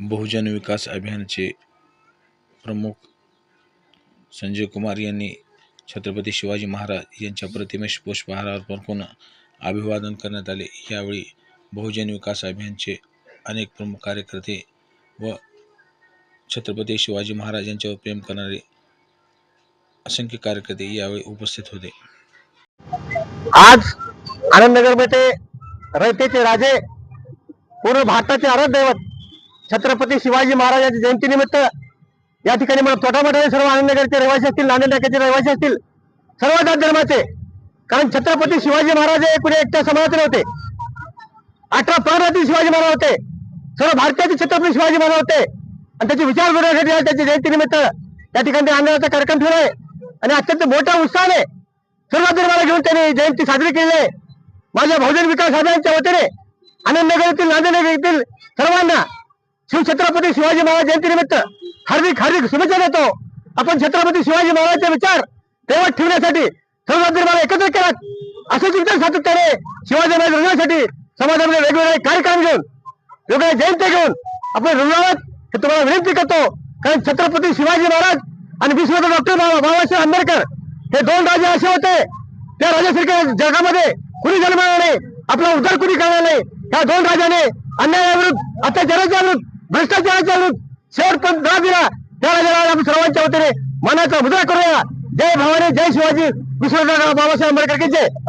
बहुजन विकास अभियानचे प्रमुख संजय कुमार यांनी छत्रपती शिवाजी महाराज यांच्या प्रतिमेस पुष्पहार अर्पण करून अभिवादन करण्यात आले. यावेळी बहुजन विकास अभियानचे अनेक प्रमुख कार्यकर्ते व छत्रपती शिवाजी महाराज यांच्यावर प्रेम करणारे असंख्य कार्यकर्ते यावेळी उपस्थित होते. आज आनंदनगरमध्ये रयतेचे राजे पूर्ण भारताचे आराध्य दैवत छत्रपती शिवाजी महाराजांच्या जयंतीनिमित्त या ठिकाणी मला तोटामोठ्याचे सर्व आनंदनगरचे रहिवासी असतील नांदेड नाक्याचे रहिवासी असतील सर्व जात धर्माचे कारण छत्रपती शिवाजी महाराज हे कुणी एकट्या समाजाचे नव्हते. अठरा प्रांतातील शिवाजी महाराज होते. सर्व भारताचे छत्रपती शिवाजी महाराज होते. आणि त्याचे विचार करण्यासाठी आज त्याच्या जयंतीनिमित्त या ठिकाणी ते आंदोलनाचा कार्यक्रम ठेवला आहे. आणि अत्यंत मोठ्या उत्साहाने सर्व धर्माला घेऊन त्यांनी जयंती साजरी केली आहे. माझ्या बहुजन विकास साधनांच्या वतीने आनंदनगर येथील नांदेडनगर येथील सर्वांना शिवछत्रपती शिवाजी महाराज जयंतीनिमित्त हार्दिक हार्दिक शुभेच्छा देतो. आपण छत्रपती शिवाजी महाराजचे विचार तेव्हा ठेवण्यासाठी सर्व धर्माला एकत्र केलात असं चिंतन सातत्याने शिवाजी महाराज रुग्णासाठी समाजामध्ये वेगवेगळे कार्यक्रम घेऊन वेगवेगळ्या जयंत्या घेऊन आपण रुग्णालयात हे तुम्हाला विनंती करतो. कारण छत्रपती शिवाजी महाराज आणि विश्वनाथ डॉक्टर बाबासाहेब आंबेडकर हे दोन राजे असे होते. त्या राजासारख्या जगामध्ये कुणी जन्माला नाही आपला उद्धार कुणी करणार नाही ह्या दोन राजाने अन्यायाविरुद्ध अत्याचाराच्या विरुद्ध भ्रष्टाचाराच्या विरुद्ध शेवटपर्यंत धडा दिला. त्याला राजाला आपण सर्वांच्या वतीने मनाचा मुद्रा करूया. जय भवानी जय शिवाजी. विश्वनाथ बाबासाहेब आंबेडकर की जय.